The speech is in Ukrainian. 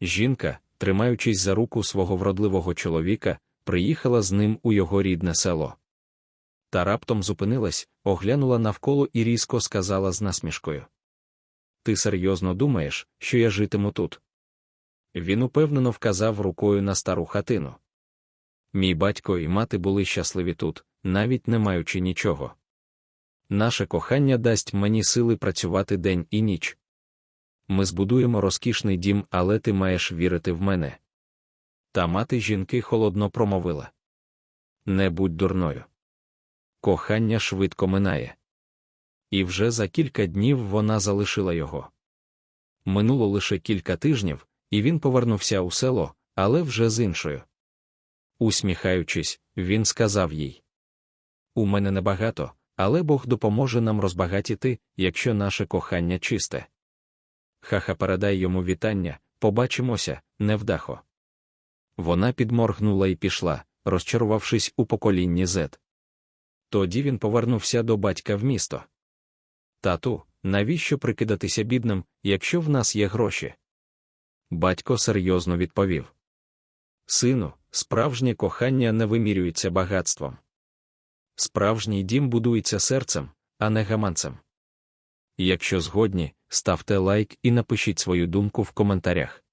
Жінка, тримаючись за руку свого вродливого чоловіка, приїхала з ним у його рідне село. Та раптом зупинилась, оглянула навколо і різко сказала з насмішкою: Ти серйозно думаєш, що я житиму тут? Він упевнено вказав рукою на стару хатину. Мій батько і мати були щасливі тут, навіть не маючи нічого. Наше кохання дасть мені сили працювати день і ніч. Ми збудуємо розкішний дім, але ти маєш вірити в мене. Та мати жінки холодно промовила: Не будь дурною. Кохання швидко минає. І вже за кілька днів вона залишила його. Минуло лише кілька тижнів, і він повернувся у село, але вже з іншою. Усміхаючись, він сказав їй: У мене небагато, але Бог допоможе нам розбагатіти, якщо наше кохання чисте. Хаха передай йому вітання, побачимося, невдахо. Вона підморгнула і пішла, розчарувавшись у поколінні зет. Тоді він повернувся до батька в місто. Тату, навіщо прикидатися бідним, якщо в нас є гроші? Батько серйозно відповів: Сину, справжнє кохання не вимірюється багатством. Справжній дім будується серцем, а не гаманцем. Якщо згодні, ставте лайк і напишіть свою думку в коментарях.